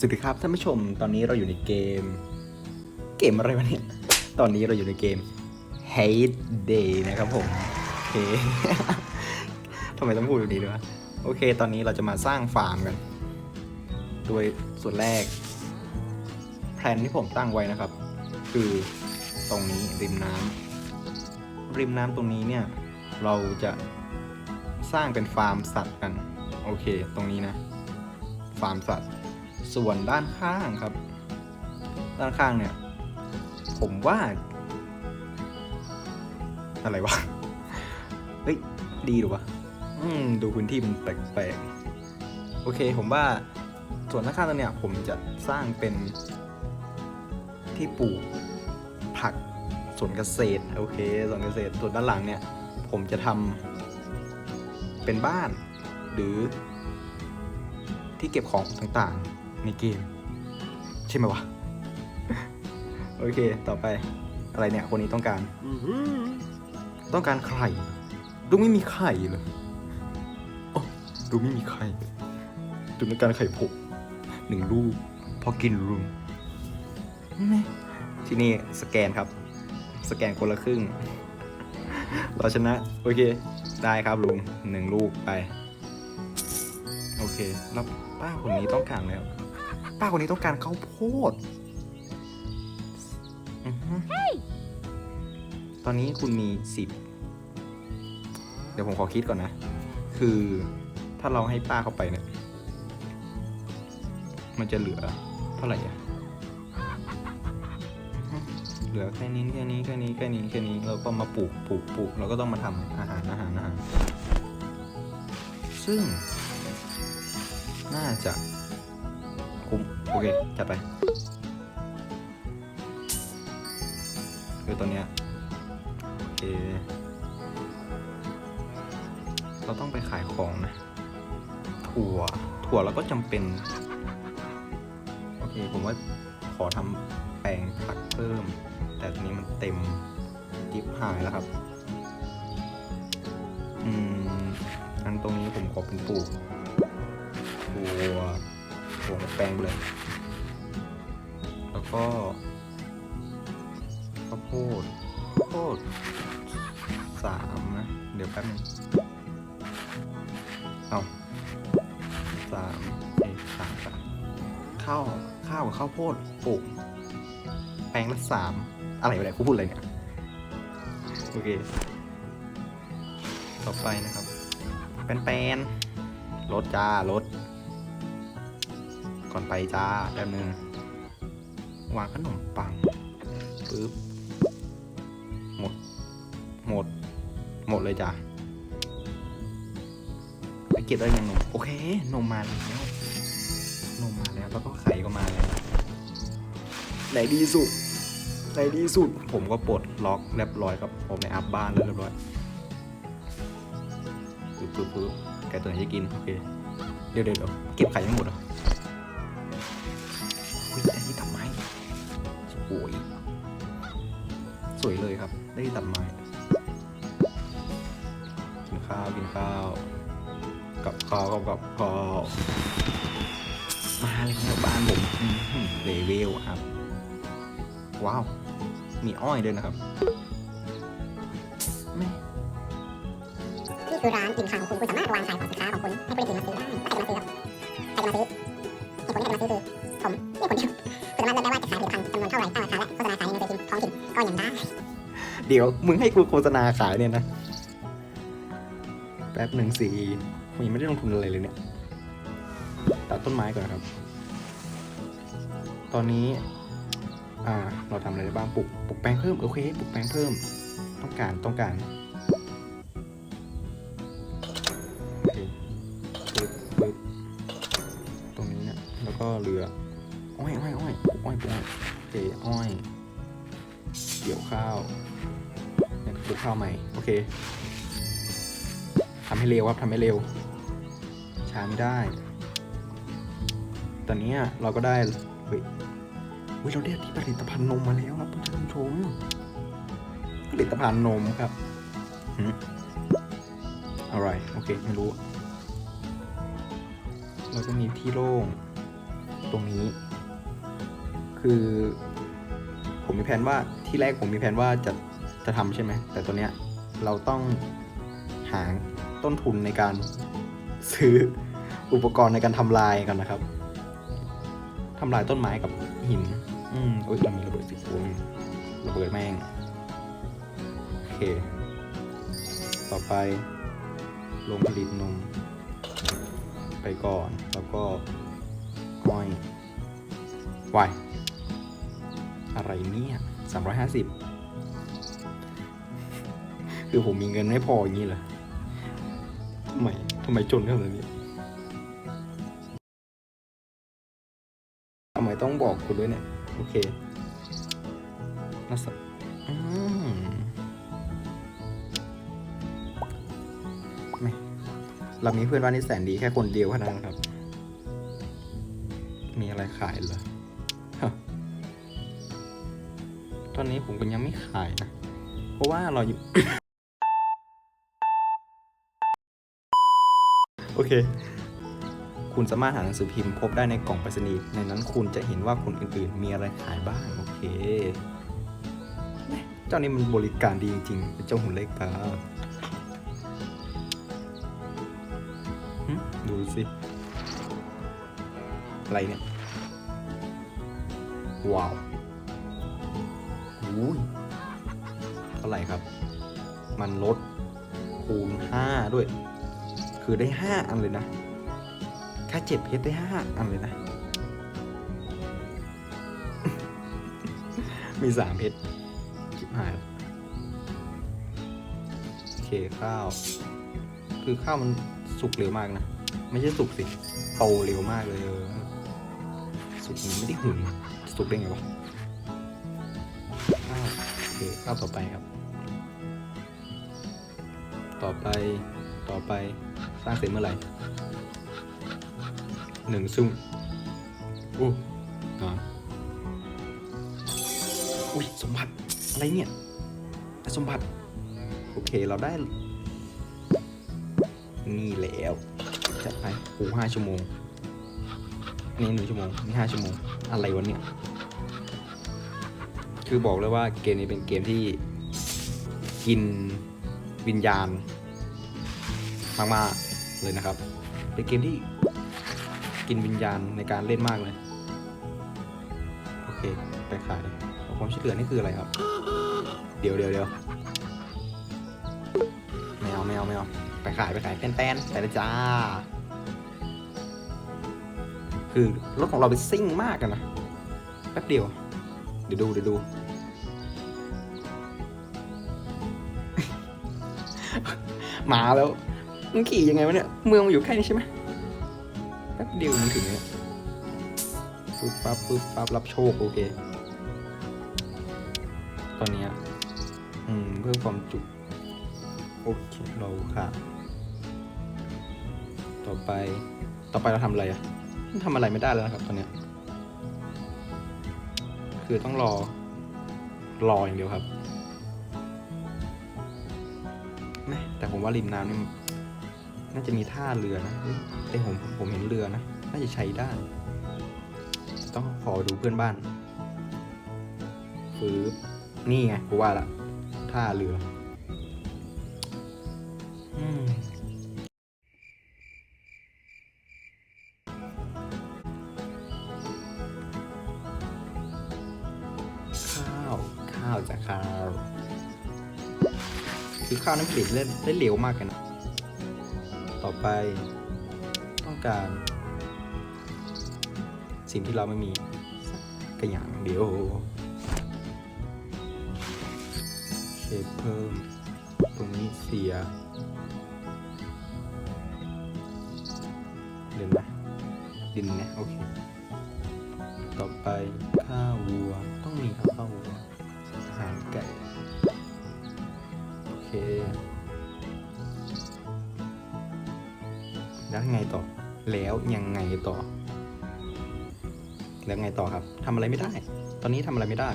สวัสดีครับท่านผู้ชมตอนนี้เราอยู่ในเกม เกมอะไรวะเนี่ย ตอนนี้เราอยู่ในเกม Hate Day นะครับผมโอเค ทำไมต้องพูดแบบนี้ด้วยโอเค ตอนนี้เราจะมาสร้างฟาร์มกัน โดยส่วนแรก แผนที่ผมตั้งไว้นะครับ คือตรงนี้ริมน้ำริมน้ำตรงนี้เนี่ย เราจะสร้างเป็นฟาร์มสัตว์กัน โอเค ตรงนี้นะ ฟาร์มสัตว์ ส่วนด้านข้างครับ ด้านข้างเนี่ย ผมว่า อะไรวะ เฮ้ย ดีหรือวะ อืม ดูพื้นที่มันแปลกๆ โอเค ผมว่าส่วนด้านข้างตรงเนี้ย ผมจะสร้างเป็นที่ปลูกผักสวนเกษตร โอเคสวนเกษตร ส่วนด้านหลังเนี่ย ผมจะทำเป็นบ้าน หรือที่เก็บของต่างๆ ในเกม ใช่ไหมวะ โอเค ต่อไป อะไรเนี่ย คนนี้ต้องการ ต้องการไข่ ดูไม่มีไข่เลยโอ้ดูไม่มีไข่ดูต้องการไข่ผกหนึ่งลูก พอกินรุมนี่ที่นี่สแกนครับ สแกนคนละครึ่ง เราชนะ โอเค ได้ครับลุงหนึ่งลูกไป โอเค แล้วป้าคนนี้ต้องการแล้ว ป้าคนนี้ต้องการข้าวโพดอือฮึตอนนี้คุณมีสิบ เดี๋ยวผมขอคิดก่อนนะ คือถ้าเราให้ป้าเข้าไปเนี่ย มันจะเหลือเท่าไหร่อะเหลือแค่นี้แค่นี้แค่นี้แค่นี้แค่นี้เราก็มาปลูกปลูกปลูกเราก็ต้องมาทำอาหารอาหารอาหารซึ่ง น่าจะ คุ้ม โอเค จัดไปคือตอนเนี้ยโอเค เราต้องไปขายของนะ ถั่ว ถั่วเราก็จำเป็น โอเค ผมว่าขอทำแปลงผักเพิ่ม แต่ตอนนี้มันเต็มจิบหายแล้วครับ อืมอันตรงนี้ผมขอเป็นปลูกถั่ว ถั่วกับแป้งไปเลย แล้วก็ข้าวโพดข้าวโพดสามนะ เดี๋ยวแป๊บนึงเอาสามเอยสามสามข้าวข้าวกับข้าวโพดปลูกแปลงละสามอะไรวะเนี่ยกูพูดอะไรเนี่ย โอเค ต่อไปนะครับ แปนๆรถจ้ารถ อนไปจ้าแป๊บนึงวางขนมปังปึ๊บหมด หมด หมดเลยจ้าไปเก็บได้ยังนมโอเคนมมาแล้วนมมาแล้วแล้วก็ไข่ก็มาแล้วไหนดีสุดไหนดีสุดผมก็ปลดล็อกเรียบร้อยครับผมในอัพบ้านแล้วเรียบร้อยปึ๊บปึ๊บปึ๊บไก่ตัวไหนจะกินโอเคเดี๋ยวเดี๋ยวเดี๋ยวเก็บไข่ยังหมดเหรออุ้ ที่ตัดไม้กินข้าวกินข้าวกับข้าวกับกับข้าวมาเลยครับบ้านผมเลเวลครับ ว้าว มีอ้อยด้วยนะครับนี่คือร้านกินข้าวของคุณ คุณสามารถวางขายของสินค้าของคุณให้ผู้อื่นมาซื้อได้ใครจะมาซื้อครับใครจะมาซื้อ เดี๋ยวมึงให้กูโฆษณาขายเนี่ยนะ แป๊บหนึ่งสี่ผมยังไม่ได้ลงทุนอะไรเลยเนี่ย ตัดต้นไม้ก่อนครับ ตอนนี้ อ่า เราทำอะไรได้บ้างปลูกปลูกแปลงเพิ่มโอเคปลูกแปลงเพิ่ม ต้องการต้องการโอเคปึ๊บปึ๊บตรงนี้เนี่ยแล้วก็เรืออ้อยอ้อยอ้อยอ้อยปลูกอ้อยโอเคอ้อย กี่ยวข้าวเนี่ยปลูกข้าวใหม่โอเคทำให้เร็วครับทำให้เร็ว ช้าไม่ได้ ตอนนี้เราก็ได้ เฮ้ยเฮ้ยเราได้ที่ผลิตภัณฑ์นมมาแล้วครับท่านผู้ชม ผลิตภัณฑ์นมครับอะไรโอเค ไม่รู้ เราก็มีที่โล่งตรงนี้ คือ ผมมีแผนว่าที่แรกผมมีแผนว่าจะจะทำใช่ไหม แต่ตัวเนี้ยเราต้องหาต้นทุนในการซื้ออุปกรณ์ในการทำลายกันนะครับทำลายต้นไม้กับหิน อืมโอ้ยเรามีระเบิดสิคุณระเบิดแม่ง โอเค ต่อไปลงผลิตนม ไปก่อน แล้วก็อ้อยไวาย อะไรเนี่ยสามร้อยห้าสิบคือผมมีเงินไม่พออย่างนี้เหรอทำไมทำไมจนขนาดนี้ทำไมต้องบอกคุณด้วยเนี่ย โอเคน่าสอืมไม่เรามีเพื่อนบ้านที่แสนดีแค่คนเดียวแค่นั้นครับ มีอะไรขายเหรอ ตอนนี้ผมก็ยังไม่ขายนะ เพราะว่าเราอยู่ โอเค คุณสามารถหาหนังสือพิมพ์พบได้ในกล่องไปรษณีย์ ในนั้นคุณจะเห็นว่าคนอื่นๆ มีอะไรขายบ้าง โอเค เจ้านี่มันบริการดีจริงๆเป็นเจ้าหุ่นเล็กตาหึดูสิ อะไรเนี่ย ว้าว เท่าไหร่ครับ มันลดคูณ5ด้วย คือได้5อันเลยนะ แค่เจ็ดเพชรได้5อันเลยนะ มี3เพชรชิบหายโอเคข้าว คือข้าวมันสุกเร็วมากนะ ไม่ใช่สุกสิ โตเร็วมากเลย สุกมันไม่ได้หุ่นสุกได้ไงวะ โอเคข้าวต่อไปครับ ต่อไปต่อไปสร้างเสร็จเมื่อไหร่หนึ่งซุ่มอู้นอนอุ้ยสมบัติอะไรเนี่ยสมบัติ โอเคเราได้ นี่แล้วจัดไปโอ้ห้าชั่วโมงนนี้หนึ่งชั่วโมงนี่ห้าชั่วโมง อะไรวะเนี่ย คือบอกเลยว่าเกมนี้เป็นเกมที่กินวิญญาณมากๆเลยนะครับ เป็นเกมที่กินวิญญาณในการเล่นมากเลย โอเค ไปขายขอความช่วยเหลือนี่คืออะไรครับ เดี๋ยวเดี๋ยวเดี๋ยวไม่เอาไม่เอาไม่เอาไปขายไปขายแป้นแป้นไปเลยจ้า คือรถของเราเป็นซิ่งมากกันนะ แป๊บเดียว เดี๋ยวดูเดี๋ยวดู หมาแล้วมึงขี่ยังไงวะเนี่ยเมืองมันอยู่แค่นี้ใช่ไหมแป๊บเดียวมันถึงเนี่ยปึ๊บปั๊บปึ๊บปั๊บรับโชคโอเค ตอนเนี้ยอืมเพิ่มความจุโอเคเราค่ะ ต่อไปต่อไปเราทำอะไรอะทำอะไรไม่ได้แล้วนะครับตอนเนี้ยคือต้องรอ รออย่างเดียวครับ ผมว่าริมน้ำนี่น่าจะมีท่าเรือนะเฮ้ยแต่ผมผมเห็นเรือนะ น่าจะใช้ได้ ต้องขอดูเพื่อนบ้านฟืบนี่ไงกูว่าละท่าเรือ อืม คือข้าวนั้นผลิตได้ได้เร็วมากเลยนะต่อไปต้องการ สิ่งที่เราไม่มีสักอย่างเดียวเชฟเพิ่ม ตรงนี้เสียเดินไหมดินนะโอเค ต่อไปข้าววัวต้องมีครับ ไงต่อ แล้วยังไงต่อ แล้วไงต่อครับทำอะไรไม่ได้ ตอนนี้ทำอะไรไม่ได้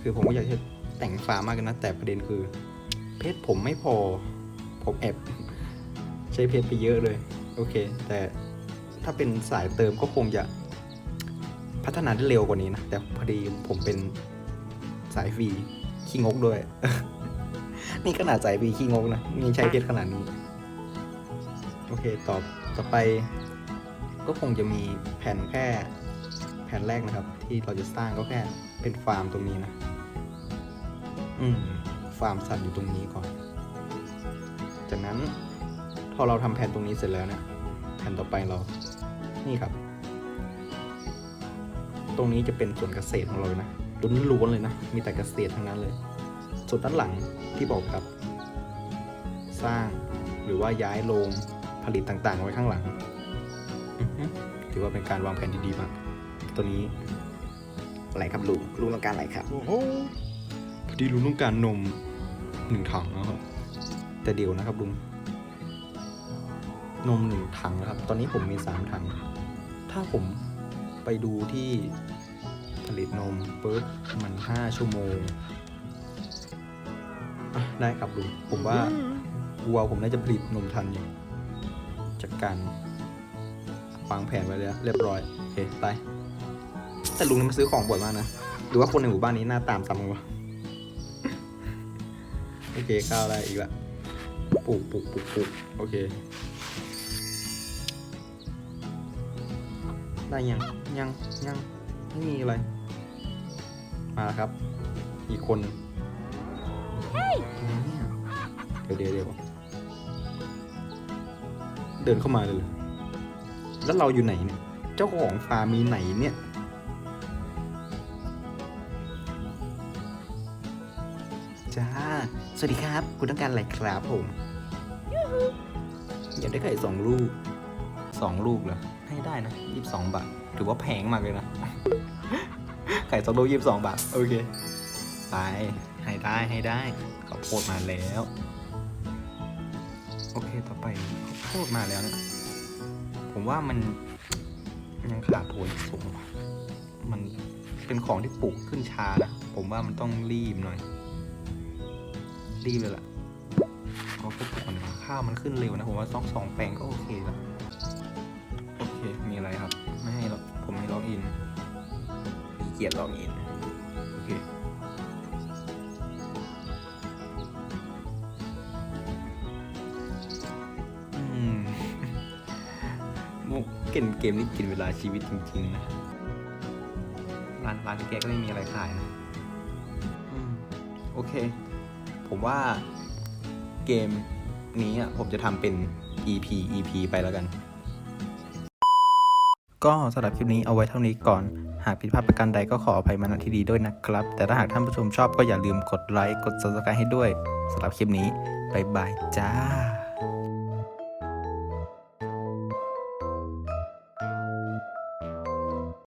คือผมก็อยากจะแต่งฟาร์มมากนะแต่ประเด็นคือ เพชรผมไม่พอ ผมแอบใช้เพชรไปเยอะเลย โอเค แต่ถ้าเป็นสายเติมก็คงจะพัฒนาได้เร็วกว่านี้นะ แต่พอดีผมเป็นสายฟรีขี้งกด้วย นี่ขนาดสายฟรีขี้งกนะนี่ใช้เพชรขนาดนี้ อเคต่อต่อไปก็คงจะมีแผ่นแค่แผ่นแรกนะครับ ที่เราจะสร้างก็แค่เป็นฟาร์มตรงนี้นะ อืม ฟาร์มสัตว์อยู่ตรงนี้ก่อน จากนั้นพอเราทำแผ่นตรงนี้เสร็จแล้วเนี่ยแผ่นต่อไปเรา นี่ครับ ตรงนี้จะเป็นส่วนเกษตรของเราเลยนะล้วนๆเลยนะ มีแต่เกษตรทั้งนั้นเลย ส่วนด้านหลังที่บอกครับ สร้างหรือว่าย้ายโรง ผลิตต่างๆ ไว้ข้างหลังอือฮึถือว่าเป็นการวางแผนที่ดีมาก ตัวนี้อะไรครับลุงลุงต้องการอะไรครับโอ้โหพอดีลุงต้องการนมหนึ่งถังนะครับแต่เดี๋ยวนะครับลุงนมหนึ่งถังนะครับ ตอนนี้ผมมีสามถัง ถ้าผมไปดูที่ผลิตนมปุ๊บมันห้าชั่วโมงอะได้ครับลุงผมว่าวัวผมน่าจะผลิตนมทันอยู่ จัดการวางแผนไว้แล้วเรียบร้อยโอเคไปแต่ลุงนี่มาซื้อของบ่อยมากนะหรือว่าคนในหมู่บ้านนี้หน้าตามซ้ำกันวะโอเคข้าวได้อีกละปลูกปลูกปลูกปลูกโอเค ได้ยังยังยังไม่มีอะไร มาแล้วครับ อีกคนหนึ่งเนี่ยเดี๋ยวเดี๋ยวเดี๋ยว เดินเข้ามาเลยเหรอแล้วเราอยู่ไหนเนี่ย เจ้าของฟาร์มมีไหนเนี่ย จ้า สวัสดีครับ คุณต้องการอะไรครับผม อยากได้ไข่สองลูก สองลูกเหรอ ให้ได้นะยี่สิบสองบาท ถือว่าแพงมากเลยนะ ไข่สองลูกยี่สิบสองบาท โอเค ไป ให้ได้ให้ได้ข้าวโพดมาแล้ว โอเค ต่อไป ข้าวโพดมาแล้วเนี่ยผมว่ามันยังขาดถั่วลิสงมันเป็นของที่ปลูกขึ้นช้านะผมว่ามันต้องรีบหน่อย รีบเลยล่ะเอาพวกก่อนดีกว่าข้าวมันขึ้นเร็วนะผมว่าสองสองแปลงก็โอเคแล้วโอเคมีอะไรครับ ไม่ให้เราผมไม่ล็อกอินดีเกียจล็อกอิน เกมเกมนี้กินเวลาชีวิตจริงๆนะร้านร้านที่แกก็ไม่มีอะไรขายนะอืมโอเค ผมว่าเกมนี้อะผมจะทำเป็น EP EP ไปแล้วกัน ก็สำหรับคลิปนี้เอาไว้เท่านี้ก่อน หากผิดพลาดประการใดก็ขออภัยมาณที่ดีด้วยนะครับ แต่ถ้าหากท่านผู้ชมชอบก็อย่าลืมกดไลค์กด subscribe ให้ด้วยสำหรับคลิปนี้บ๊ายบายจ้า